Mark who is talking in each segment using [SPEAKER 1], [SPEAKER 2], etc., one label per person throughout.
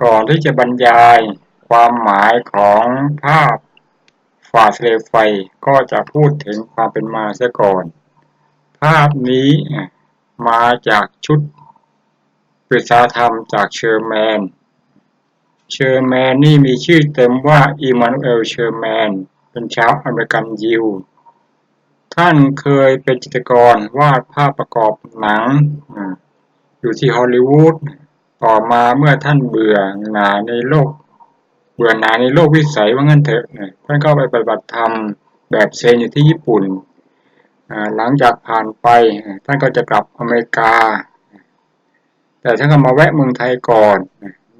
[SPEAKER 1] ก่อนที่จะบรรยายความหมายของภาพฝ่าทะเลไฟก็จะพูดถึงความเป็นมาเสียก่อน ภาพนี้มาจากชุดปริศาธรรมจากเชอร์แมน เชอร์แมนนี่มีชื่อเต็มว่าอิมมานูเอลเชอร์แมน เป็นชาวอเมริกันยิว ท่านเคยเป็นจิตรกรวาดภาพประกอบหนังอยู่ที่ฮอลลีวูด ต่อมาเมื่อท่านเบื่อหน่าในโลก เบื่อหน่าในโลกวิสัยว่างั้นเถอะท่านก็ไปปฏิบัติธรรมแบบเซนอยู่ที่ญี่ปุ่น หลังจากผ่านไปท่านก็จะกลับอเมริกา แต่ท่านก็มาแวะเมืองไทยก่อน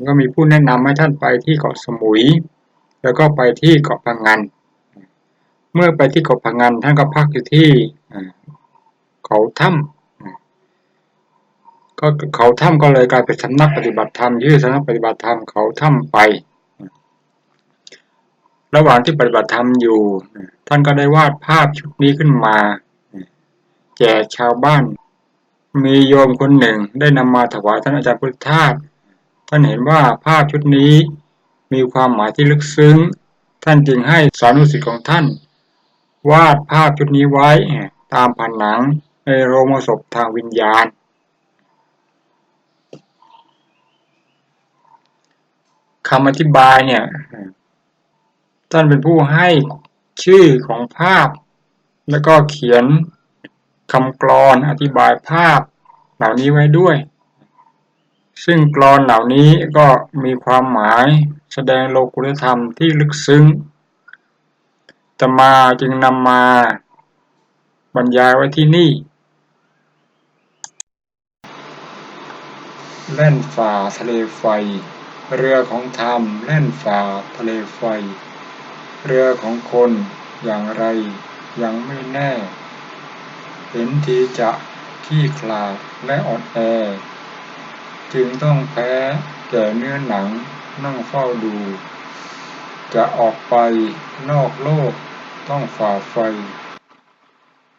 [SPEAKER 1] ก็มีผู้แนะนำให้ท่านไปที่เกาะสมุย แล้วก็ไปที่เกาะพังงานเมื่อไปที่เกาะพังงานท่านก็พักอยู่ที่เขาถ้ำ ก็เขาถ้ำก็เลยกลายเป็นสำนักปฏิบัติธรรมชื่อสำนักปฏิบัติธรรมเขาถ้ำไป ระหว่างที่ปฏิบัติธรรมอยู่ ท่านก็ได้วาดภาพชุดนี้ขึ้นมา แจกชาวบ้าน มีโยมคนหนึ่งได้นำมาถวายท่านอาจารย์พุทธทาสท่านเห็นว่าภาพชุดนี้มีความหมายที่ลึกซึ้ง ท่านจึงให้สานุสิทธิ์ของท่าน วาดภาพชุดนี้ไว้ตามผนังในโรงศพทางวิญญาณ คำอธิบายเนี่ย ท่านเป็นผู้ให้ชื่อของภาพ แล้วก็เขียนคำกรอนอธิบายภาพเหล่านี้ไว้ด้วย ซึ่งกรอนเหล่านี้ก็มีความหมายแสดงโลกุตธรรมที่ลึกซึ้งตมาจึงนำมาบรรยายไว้ที่นี่เล่นฝ่าทะเลไฟ เรือของธรรมแล่นฝ่าทะเลไฟ เรือของคนอย่างไรยังไม่แน่ เห็นทีจะขี้คลาดและอ่อนแอ จึงต้องแพ้แก่เนื้อหนังนั่งเฝ้าดู จะออกไปนอกโลกต้องฝ่าไฟ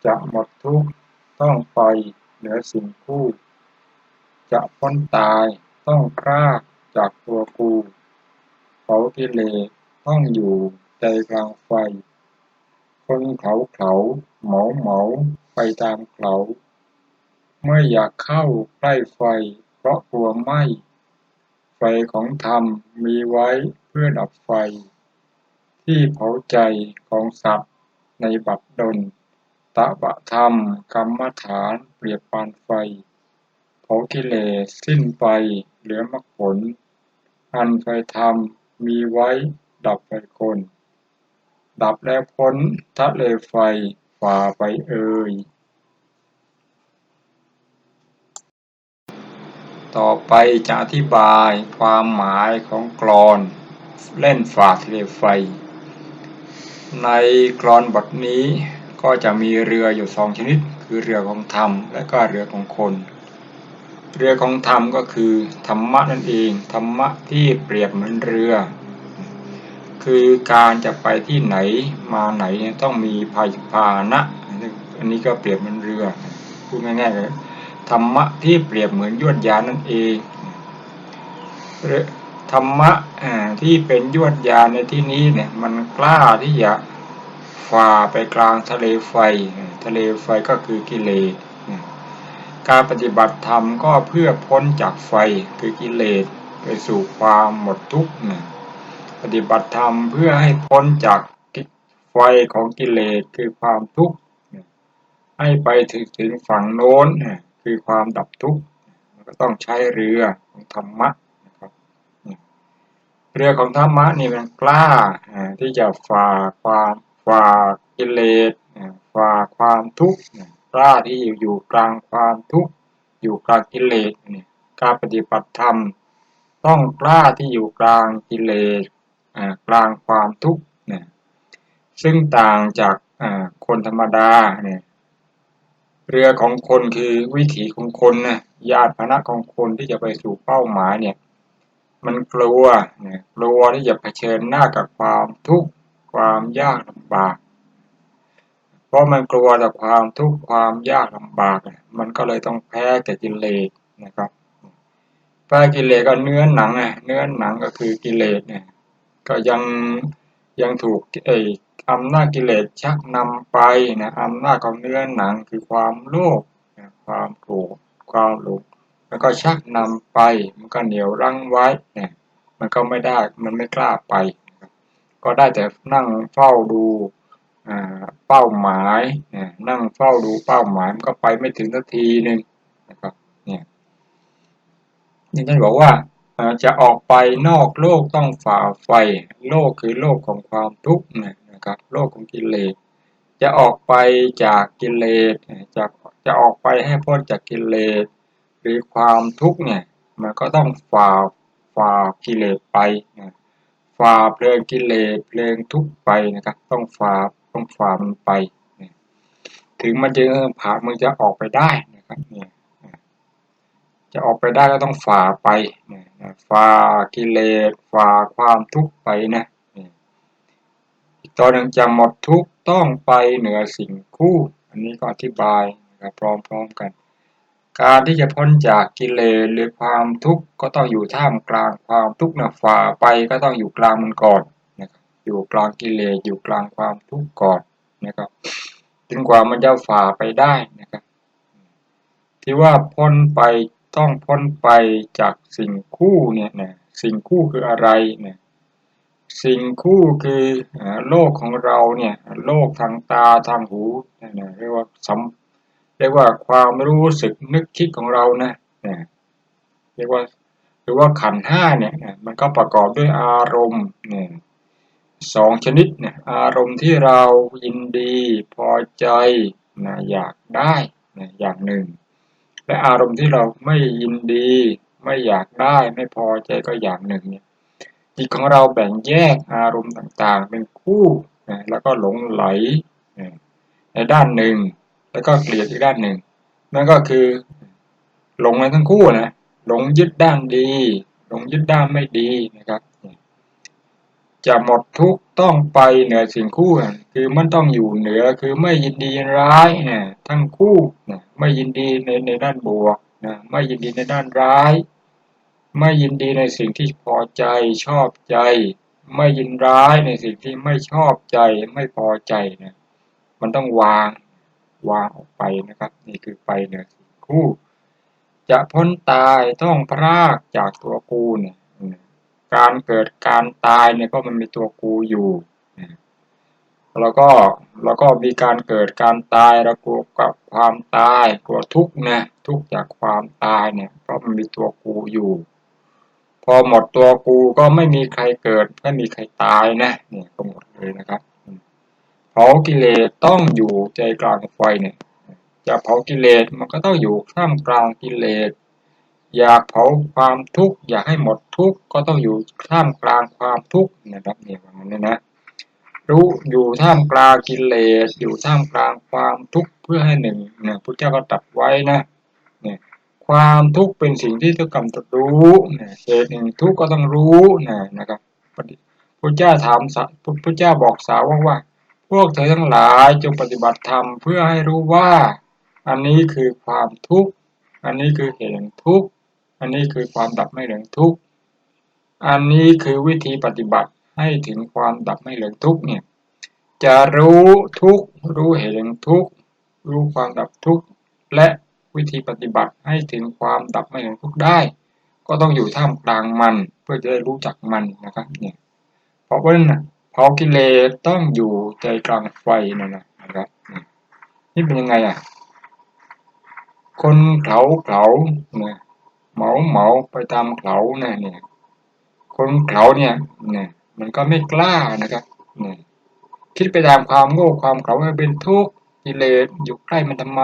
[SPEAKER 1] จะหมดทุกข์ต้องไปเหนือสิ่งคู่ จะพ้นตายต้องกล้า จากตัวกูเขากิเลสต้องอยู่ใจกลางไฟ คนเขาเขาเหมาเหมาไปตามเขาเมื่ออยากเข้าใกล้ไฟ เพราะกลัวไหมไฟของธรรมมีไว้เพื่อดับไฟ ที่เผาใจของสัตว์ในบัดดลตะบะธรรมกรรมฐานเปรียบปานไฟเผากิเลสสิ้นไปเหลือมรรคผล อันไฟธรรมมีไว้ดับไฟคน ดับแล้วพ้นทะเลไฟฝ่าไปเอ่ยต่อไปจะอธิบายความหมายของกรอนเล่นฝ่าทะเลไฟ ในกรอนบทนี้ก็จะมีเรืออยู่สองชนิด คือเรือของธรรมและก็เรือของคน เรือของธรรมก็คือธรรมะนั่นเอง ธรรมะที่เปรียบเหมือนเรือ คือการจะไปที่ไหนมาไหนเนี่ยต้องมีภาพานะ อันนี้ก็เปรียบเหมือนเรือ พูดง่ายๆเลยธรรมะที่เปรียบเหมือนยวดยานนั่นเองธรรมะที่เป็นยวดยานในที่นี้เนี่ยมันกล้าที่จะฝ่าไปกลางทะเลไฟ ทะเลไฟก็คือกิเลส การปฏิบัติธรรมก็เพื่อพ้นจากไฟคือกิเลสไปสู่ความหมดทุกข์นะปฏิบัติธรรมเพื่อให้พ้นจากไฟของกิเลสคือความทุกข์ให้ไปถึงถึงฝั่งโน้นคือความดับทุกข์ก็ต้องใช้เรือของธรรมะนะครับเรือของธรรมะนี่มันกล้าที่จะฝ่าความฝ่ากิเลสฝ่าความทุกข์ กล้าที่อยู่กลางความทุกข์อยู่กลางกิเลสเนี่ยการปฏิบัติธรรม ต้องกล้าที่อยู่กลางกิเลสกลางความทุกข์เนี่ยซึ่งต่างจากคนธรรมดาเนี่ยเรือของคนคือวิถีของคนนะญาติพนะของคนที่จะไปสู่เป้าหมายเนี่ยมันกลัวเนี่ยกลัวที่จะเผชิญหน้ากับความทุกข์ความยากลำบาก ราะมันกลัวจากความทุกข์ความยากลำบาก มันก็เลยต้องแพ้แก่กิเลสนะครับไปกายกิเลสก็เนื้อหนังไงเนื้อหนังก็คือกิเลสเนี่ย ก็ยังยังถูกไอ้อำนาจกิเลสชักนำไปนะอำนาจของเนื้อหนังคือความโลภความโกรธความหลงแล้วก็ชักนำไป มันก็เหนียวรั้งไว้เนี่ย มันก็ไม่ได้มันไม่กล้าไป ก็ได้แต่นั่งเฝ้าดู เป้าหมายนั่งเฝ้าดูเป้าหมายมันก็ไปไม่ถึงนาทีหนึ่งนะครับเนี่ยนี่ท่านบอกว่าจะออกไปนอกโลกต้องฝ่าไฟ โลกคือโลกของความทุกข์นะครับ โลกของกิเลสจะออกไปจากกิเลสจะจะออกไปให้พ้นจากกิเลสหรือความทุกข์เนี่ยมันก็ต้องฝ่าฝ่ากิเลสไปนะฝ่าเพลิงกิเลสเพลิงทุกข์ไปนะครับ ต้องฝ่า ต้องฝ่ามันไป ถึงมันจะผ่ามันจะออกไปได้นะครับเนี่ยจะออกไปได้ก็ต้องฝ่าไปฝ่ากิเลสฝ่าความทุกข์ไปนะอีกตอนหนึ่งจะหมดทุกข์ต้องไปเหนือสิ่งคู่ อันนี้ก็อธิบายนะครับพร้อมๆกัน การที่จะพ้นจากกิเลสหรือความทุกข์ก็ต้องอยู่ท่ามกลางความทุกข์นะฝ่าไปก็ต้องอยู่กลางมันก่อน อยู่กลางกิเลสอยู่กลางความทุกข์ก่อนนะครับจนกว่ามันจะฝ่าไปได้นะครับ ที่ว่าพ้นไปต้องพ้นไปจากสิ่งคู่เนี่ยนะสิ่งคู่คืออะไรเนี่ยสิ่งคู่คือโลกของเราเนี่ยโลกทางตาทางหูนะเรียกว่าสัมเรียกว่าความรู้สึกนึกคิดของเรานะนะเรียกว่าหรือว่าขันห้าเนี่ยมันก็ประกอบด้วยอารมณ์เนี่ย สองชนิดเนี่ยอารมณ์ที่เรายินดีพอใจนะอยากได้นะอย่างหนึ่ง และอารมณ์ที่เราไม่ยินดี ไม่อยากได้ไม่พอใจก็อย่างหนึ่งเนี่ยจิตของเราแบ่งแยกอารมณ์ต่างๆ เป็นคู่นะแล้วก็หลงไหลในด้านหนึ่ง แล้วก็เกลียดอีกด้านหนึ่งนั่นก็คือ หลงในทั้งคู่นะหลงยึดด้านดี หลงยึดด้านไม่ดีนะครับ จะหมดทุกต้องไปเหนือสิ่งคู่คือมันต้องอยู่เหนือคือไม่ยินดีร้ายเนี่ยทั้งคู่นะไม่ยินดีในในด้านบวกนะไม่ยินดีในด้านร้าย ไม่ยินดีในสิ่งที่พอใจชอบใจ ไม่ยินร้ายในสิ่งที่ไม่ชอบใจไม่พอใจนะมันต้องวางวางออกไปนะครับ นี่คือไปเหนือสิ่งคู่ จะพ้นตายต้องพรากจากตัวกูเนี่ย การเกิดการตายเนี่ยก็มันมีตัวกูอยู่ แล้วก็แล้วก็มีการเกิดการตายเรากลัวกับความตายกลัวทุกข์นะทุกข์จากความตายเนี่ยเพราะมันมีตัวกูอยู่ พอหมดตัวกูก็ไม่มีใครเกิดไม่มีใครตายนะเนี่ยก็หมดเลยนะครับเผากิเลสต้องอยู่ใจกลางไฟเนี่ยจะเผากิเลสมันก็ต้องอยู่ท่ามกลางกิเลส อยากเผาความทุกข์อยากให้หมดทุกข์ก็ต้องอยู่ท่ามกลางความทุกข์นะครับเนี่ยประมาณนี้นะรู้อยู่ท่ามกลางกิเลสอยู่ท่ามกลางความทุกข์เพื่อให้หนึ่งเนี่ยพระเจ้าก็ตัดไว้นะเนี่ยความทุกข์เป็นสิ่งที่ต้องกำตัดรู้เนี่ยเหตุหนึ่งทุกข์ก็ต้องรู้นะนะครับพระเจ้าถามพระเจ้าบอกสาวว่า พวกเธอทั้งหลายจงปฏิบัติธรรมเพื่อให้รู้ว่า อันนี้คือความทุกข์อันนี้คือเหตุแห่งทุกข์ อันนี้คือความดับไม่เหลืองทุกข์ อันนี้คือวิธีปฏิบัติให้ถึงความดับไม่เหลืองทุกข์เนี่ย จะรู้ทุกข์รู้เหตุแห่งทุกข์รู้ความดับทุกข์และวิธีปฏิบัติให้ถึงความดับไม่เหลืองทุกข์ได้ ก็ต้องอยู่ท่ามกลางมันเพื่อจะได้รู้จักมันนะครับเนี่ยเพราะว่าเผากิเลสต้องอยู่ใจกลางไฟนั่นนะครับ นี่เป็นยังไงอะ คนเขาเขาเนี่ย เหมาเหมาไปตามเขาเนี่ยเนี่ยคนเขาเนี่ยเนี่ยมันก็ไม่กล้านะครับเนี่ยคิดไปตามความโง่ความเขาเป็นทุกข์กิเลสอยู่ใกล้มันทำไม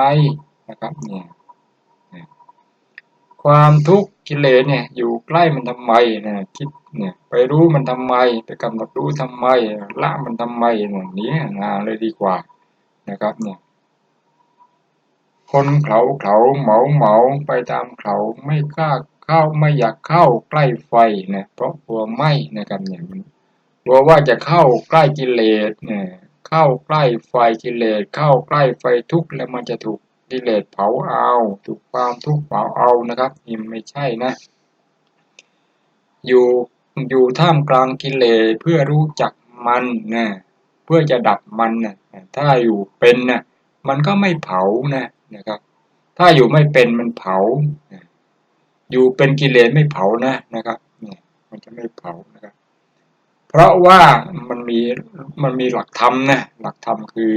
[SPEAKER 1] นะครับเนี่ยความทุกข์กิเลสเนี่ยอยู่ใกล้มันทำไมนะคิดเนี่ยไปรู้มันทำไมไปกำหนดรู้ทำไมละมันทำไมเนี่ยนี้งานเลยดีกว่านะครับเนี่ย คนเขาเขาเหมาเหมาไปตามเขาไม่กล้าเข้าไม่อยากเข้าใกล้ไฟนะเพราะกลัวไหมนะครับเนี่ยมันกลัวว่าจะเข้าใกล้กิเลสเนี่ยเข้าใกล้ไฟกิเลสเข้าใกล้ไฟทุกข์แล้วมันจะถูกกิเลสเผาเอาถูกความทุกข์เผาเอานะครับนี่ไม่ใช่นะ อยู่อยู่ท่ามกลางกิเลสเพื่อรู้จักมันนะเพื่อจะดับมันนะถ้าอยู่เป็นนะมันก็ไม่เผานะ นะครับ ถ้าอยู่ไม่เป็นมันเผา อยู่เป็นกิเลสไม่เผานะนะครับเนี่ยมันจะไม่เผานะครับ เพราะว่ามันมีมันมีหลักธรรมนะหลักธรรมคือ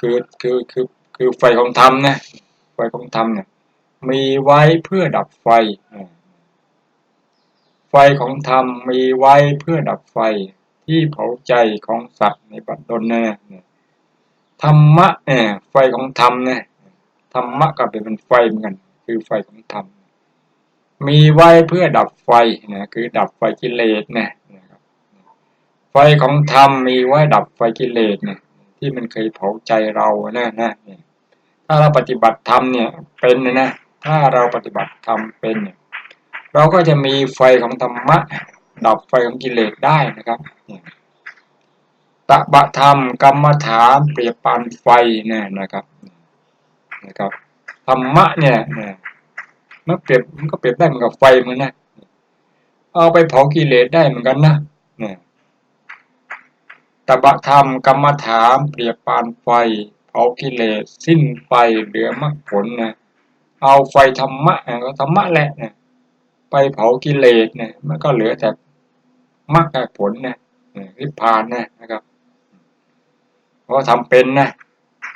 [SPEAKER 1] คือคือคือคือไฟของธรรมนะไฟของธรรมเนี่ยมีไว้เพื่อดับไฟ ไฟของธรรมมีไว้เพื่อดับไฟที่เผาใจของสัตว์ในบัดดลนะธรรมะเนี่ยไฟของธรรมเนี่ย ธรรมะก็เป็นไฟเหมือนกัน คือไฟของธรรม มีไว้เพื่อดับไฟนะคือดับไฟกิเลสนะนะครับไฟของธรรมมีไว้ดับไฟกิเลสเนี่ยที่มันเคยเผาใจเรานะนะนี่ยถ้าเราปฏิบัติธรรมเนี่ยเป็นนะ ถ้าเราปฏิบัติธรรมเป็นเนี่ยเราก็จะมีไฟของธรรมะ ดับไฟของกิเลสได้นะครับตบะธรรมกรรมฐานเปรียบปานไฟเนี่ยนะครับ นะครับธรรมะเนี่ยเนี่ยมันเปรียบมันก็เปรียบได้เหมือนกับไฟเหมือนนะเอาไปเผากิเลสได้เหมือนกันนะเนี่ยตบะธรรมกรรมฐานเปรียบปานไฟ เผากิเลสสิ้นไปเหลือมรรคผลนะเอาไฟธรรมะก็ธรรมะแหละเนี่ยไปเผากิเลสเนี่ยมันก็เหลือแต่มรรคผลนะนิพพานนะนะครับเพราะทำเป็นนะ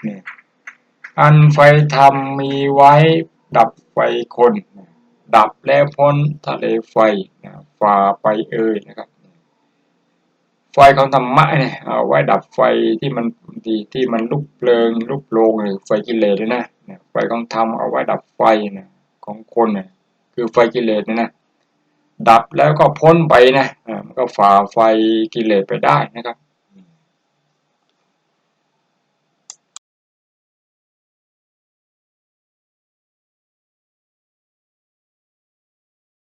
[SPEAKER 1] เนี่ย อันไฟธรรมมีไว้ดับไฟคน ดับแล้วพ้นทะเลไฟฝ่าไปเอ่ยนะครับ ไฟของธรรมะเนี่ยเอาไว้ดับไฟที่มันดีที่มันลุกเพลิงลุกโลงหรือไฟกิเลสเลยนะไฟของธรรมเอาไว้ดับไฟนะของคนนะคือไฟกิเลสนะดับแล้วก็พ้นไปนะมันก็ฝ่าไฟกิเลสไปได้นะครับ